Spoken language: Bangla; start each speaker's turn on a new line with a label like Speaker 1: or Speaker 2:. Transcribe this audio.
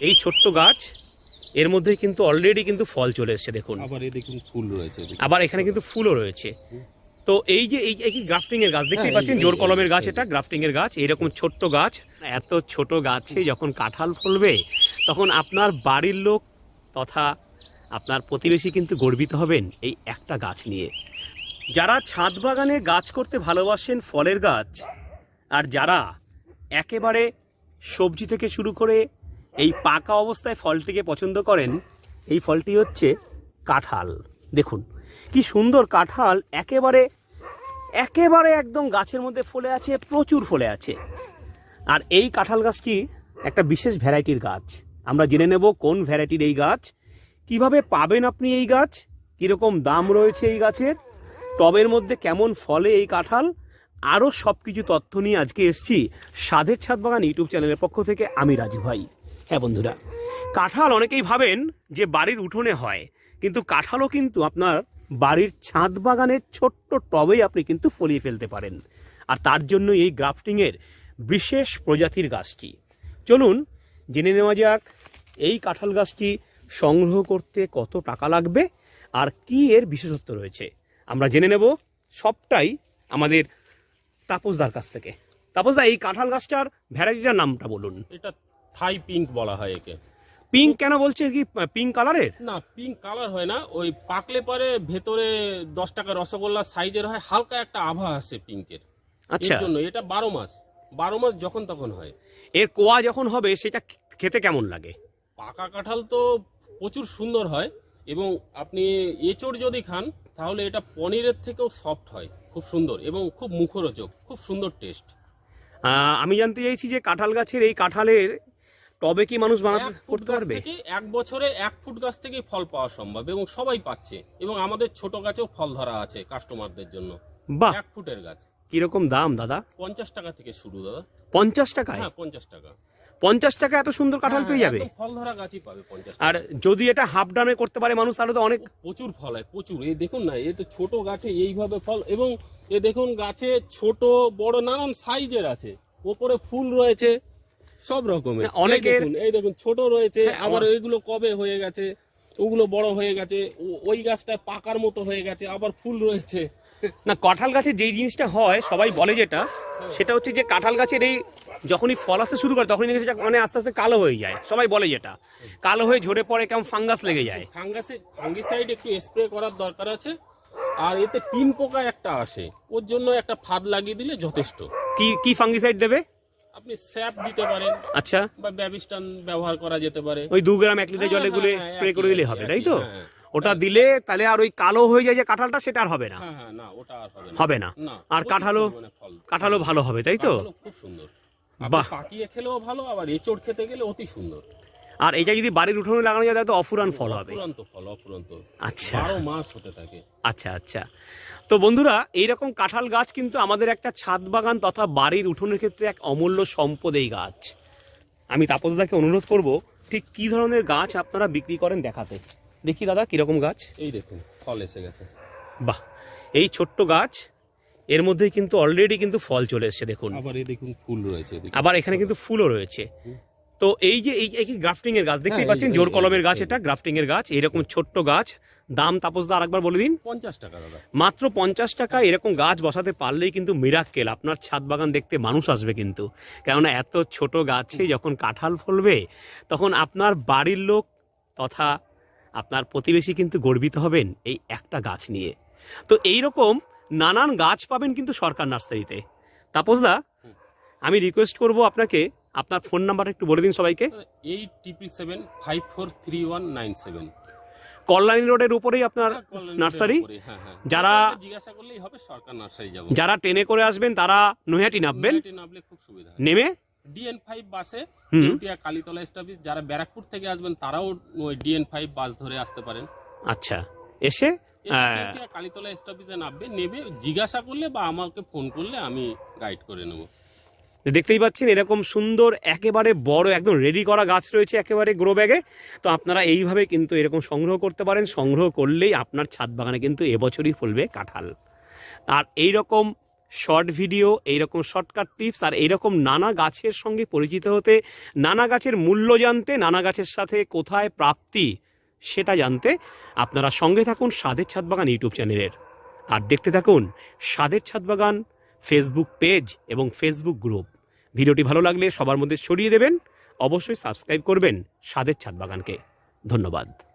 Speaker 1: এই ছোট্ট গাছ এর মধ্যে কিন্তু অলরেডি কিন্তু ফল চলে এসেছে দেখুন।
Speaker 2: আবার এই দেখুন ফুল রয়েছে
Speaker 1: আবার এখানে কিন্তু ফুলও রয়েছে। তো এই যে এই এই গ্রাফটিং এর গাছ দেখতেই
Speaker 2: হ্যাঁ,
Speaker 1: পাচ্ছেন জোর কলমের গাছ এটা গ্রাফটিং এর গাছ এরকম ছোট্ট গাছ এত ছোট গাছে যখন কাঁঠাল ফলবে তখন আপনার বাড়ির লোক তথা আপনার প্রতিবেশী কিন্তু গর্বিত হবেন এই একটা গাছ নিয়ে। যারা ছাদ বাগানে গাছ করতে ভালোবাসেন ফলের গাছ আর যারা একেবারে সবজি থেকে শুরু করে এই পাকা অবস্থায় ফলটিকে পছন্দ করেন, এই ফলটি হচ্ছে কাঁঠাল। দেখুন, কি সুন্দর কাঁঠাল, একেবারে একেবারে একদম গাছের মধ্যে ফলে আছে, প্রচুর ফলে আছে। আর এই কাঁঠাল গাছটি একটা বিশেষ ভ্যারাইটির গাছ। আমরা জেনে নেব কোন ভ্যারাইটির এই গাছ, কীভাবে পাবেন আপনি এই গাছ, কীরকম দাম রয়েছে এই গাছের, টবের মধ্যে কেমন ফলে এই কাঁঠাল, আরও সব কিছু তথ্য নিয়ে আজকে এসছি সাধের ছাদ বাগান ইউটিউব চ্যানেলের পক্ষ থেকে আমি রাজু ভাই। হ্যাঁ বন্ধুরা। কাঁঠাল অনেকেই ভাবেন যে বাড়ির উঠোনে হয়, কিন্তু কাঁঠালও কিন্তু আপনার বাড়ির ছাদ বাগানের ছোট্ট টবেই আপনি কিন্তু ফলিয়ে ফেলতে পারেন। আর তার জন্য এই গ্রাফটিংয়ের বিশেষ প্রজাতির গাছটি। চলুন, জেনে নেওয়া যাক এই কাঁঠাল গাছটি সংগ্রহ করতে কত টাকা লাগবে আর কি এর বিশেষত্ব রয়েছে। আমরা জেনে নেব সবটাই আমাদের তাপসদার কাছ থেকে। তাপসদা, এই কাঁঠাল গাছটার ভ্যারাইটিটার নামটা বলুন।
Speaker 2: এটা থাই পিঙ্ক বলা হয় একে।
Speaker 1: পিঙ্ক কেন বলছে কি? পিঙ্ক কালারের?
Speaker 2: না পিঙ্ক কালার হয় না। ওই পাকলে পরে ভেতরে দশ টাকা রসগোল্লা সাইজের হয় হালকা একটা আভা আসে পিঙ্কের।
Speaker 1: আচ্ছা।
Speaker 2: জন্য এটা বারো মাস। বারো মাস যখন তখন হয়।
Speaker 1: এর কোয়া যখন হবে সেটা খেতে কেমন লাগে?
Speaker 2: পাকা কাঁঠাল তো প্রচুর সুন্দর হয় এবং আপনি এঁচড় যদি খান তাহলে এটা পনিরের থেকেও সফট হয় খুব সুন্দর এবং খুব মুখরোচক খুব সুন্দর টেস্ট।
Speaker 1: আমি জানতে চাইছি যে কাঁঠাল গাছের এই কাঁঠালের টবে কি মানুষ বানাতে করতে পারবে?
Speaker 2: এক বছরে এক ফুট গাছ থেকে ফল পাওয়া সম্ভব এবং সবাই পাচ্ছে এবং আমাদের ছোট গাছেও ফল ধরা আছে কাস্টমারদের জন্য।
Speaker 1: বাহ!
Speaker 2: এক ফুটের গাছ।
Speaker 1: কীরকম দাম দাদা?
Speaker 2: পঞ্চাশ টাকা থেকে শুরু দাদা।
Speaker 1: পঞ্চাশ টাকা
Speaker 2: হ্যাঁ পঞ্চাশ টাকা।
Speaker 1: পঞ্চাশ টাকা এত সুন্দর কাঁঠাল পেয়ে
Speaker 2: হ্যাঁ,
Speaker 1: যাবে
Speaker 2: ফল ধরা গাছই পাবে পঞ্চাশ
Speaker 1: আর যদি এটা হাফ ডানে করতে পারে মানুষ তাহলে তো অনেক
Speaker 2: প্রচুর ফল হয় প্রচুর। এই দেখুন না এ তো ছোট গাছে এইভাবে ফল এবং এ দেখুন গাছে ছোট বড় নানান সাইজের আছে। ওপরে ফুল রয়েছে সব রকমের।
Speaker 1: অনেকের-
Speaker 2: এই দেখুন, ছোট রয়েছে
Speaker 1: হ্যাঁ,
Speaker 2: আবার ওইগুলো কবে হয়ে গেছে ওগুলো বড় হয়ে গেছে ওই গাছটা পাকার মতো হয়ে গেছে আবার ফুল রয়েছে।
Speaker 1: না কাঁঠাল গাছে যেই জিনিসটা হয় সবাই বলে যেটা সেটা হচ্ছে যে কাঁঠাল গাছের এই যখনই ফল আসতে শুরু করে তখনই দেখেছি মানে আস্তে আস্তে কালো হয়ে যায়। সবাই বলে যেটা। কালো হয়ে ঝরে পড়ে কেমন ফাঙ্গাস লেগে যায়।
Speaker 2: ফাঙ্গাসে ফাঙ্গিসাইড একটু স্প্রে করার দরকার আছে আর এতে পিন পোকা একটা আসে ওর জন্য একটা ফাঁদ লাগিয়ে দিলে যথেষ্ট।
Speaker 1: কি কি ফাঙ্গিসাইড দেবে?
Speaker 2: আপনি স্যাপ দিতে পারেন।
Speaker 1: আচ্ছা।
Speaker 2: বা ব্যাবিস্টান ব্যবহার করা যেতে পারে।
Speaker 1: ওই দু গ্রাম এক লিটার
Speaker 2: হ্যাঁ,
Speaker 1: জলে গুলে
Speaker 2: হ্যাঁ, হ্যাঁ,
Speaker 1: স্প্রে করে দিলে হবে তাই তো। ওটা দিলে তাহলে আর ওই কালো হয়ে যায় যে কাঁঠালটা সেটা আর হবে না।
Speaker 2: না ওটা আর হবে না।
Speaker 1: হবে না।
Speaker 2: না
Speaker 1: আর কাঁঠালও কাঁঠালও ভালো হবে তাই তো?
Speaker 2: খুব সুন্দর।
Speaker 1: বাহ।
Speaker 2: পাকিয়ে খেলেও ভালো আবার এচড় খেতে গেলে অতি সুন্দর।
Speaker 1: আর এটা যদি বাড়ির উঠোনে লাগানো যায় তাহলে তো অফুরান ফল হবে।
Speaker 2: অফুরন্ত ফল অফুরন্ত।
Speaker 1: আচ্ছা।
Speaker 2: বারো মাস হতে থাকে।
Speaker 1: আচ্ছা আচ্ছা। তো বন্ধুরা এইরকম কাঁঠাল গাছ কিন্তু আমাদের একটা ছাদ বাগান তথা বাড়ির উঠোনের ক্ষেত্রে এক অমূল্য সম্পদ এই গাছ। আমি তাপসদাকে অনুরোধ করব ঠিক কি ধরনের গাছ আপনারা বিক্রি করেন দেখাতে? দেখি দাদা কীরকম গাছ?
Speaker 2: এই দেখুন ফল এসে গেছে।
Speaker 1: বাহ! এই ছোট্ট গাছ এর মধ্যেই কিন্তু অলরেডি কিন্তু ফল চলে এসেছে দেখুন।
Speaker 2: আবার এই দেখুন ফুল রয়েছে
Speaker 1: আবার এখানে কিন্তু ফুলও রয়েছে। তো এই যে এই কি গ্রাফটিং এর গাছ দেখতেই
Speaker 2: হ্যাঁ,
Speaker 1: পাচ্ছেন জোর কলমের গাছ এটা গ্রাফটিং এর গাছ এরকম ছোট্ট গাছ। দাম তাপসদা আরেকবার বলে দিন।
Speaker 2: পঞ্চাশ টাকা দাদা।
Speaker 1: মাত্র পঞ্চাশ টাকা এরকম গাছ বসাতে পারলেই কিন্তু মিরাক্কেল আপনার ছাদ বাগান দেখতে মানুষ আসবে কিন্তু। কেননা এত ছোট গাছে যখন কাঁঠাল ফলবে তখন আপনার বাড়ির লোক তথা আপনার প্রতিবেশী কিন্তু গর্বিত হবেন এই একটা গাছ নিয়ে। তো এই রকম নানান গাছ পাবেন কিন্তু সরকার নার্সারিতে। তাপসদা আমি রিকোয়েস্ট করব আপনাকে আপনার ফোন নাম্বার একটু বলে দিন সবাইকে।
Speaker 2: এইট টিপি seven five four three one nine seven.
Speaker 1: Kalyani রোডের উপরেই আপনার নার্সারি।
Speaker 2: হ্যাঁ হ্যাঁ।
Speaker 1: যারা-
Speaker 2: জিজ্ঞাসা করলেই হবে সরকার নার্সারি যাব।
Speaker 1: যারা ট্রেনে করে আসবেন তারা নৈহাটি নামবেন।
Speaker 2: নামলে খুব সুবিধা হয়।
Speaker 1: নেমে?
Speaker 2: ডিএন ফাইভ বাসে
Speaker 1: হুম।
Speaker 2: দেউটিয়া কালীতলা স্টাফিস যারা ব্যারাকপুর থেকে আসবেন তারাও ওই ডিএন ফাইভ বাস ধরে আসতে পারেন।
Speaker 1: আচ্ছা এসে
Speaker 2: কালীতলা স্টাফিসে নামবে নেবে জিজ্ঞাসা করলে বা আমাকে ফোন করলে আমি গাইড করে নেব।
Speaker 1: দেখতেই পাচ্ছেন এরকম সুন্দর, একেবারে বড়, একদম রেডি করা গাছ রয়েছে একেবারে গ্রো ব্যাগে তো আপনারা এইভাবে কিন্তু এরকম সংগ্রহ করতে পারেন। সংগ্রহ করলেই আপনার ছাদ বাগানে কিন্তু এবছরই ফলবে কাঁঠাল। আর এই রকম শর্ট ভিডিও এইরকম শর্টকাট টিপস আর এইরকম নানা গাছের সঙ্গে পরিচিত হতে, নানা গাছের মূল্য জানতে, নানা গাছের সাথে কোথায় প্রাপ্তি সেটা জানতে আপনারা সঙ্গে থাকুন স্বাদের ছাদ বাগান ইউটিউব চ্যানেলের। আর দেখতে থাকুন স্বাদের ছাদ বাগান ফেসবুক পেজ এবং ফেসবুক গ্রুপ ভিডিওটি ভালো লাগলে সবার মধ্যে ছড়িয়ে দেবেন। অবশ্যই সাবস্ক্রাইব করবেন স্বাদের ছাদ বাগানকে। ধন্যবাদ।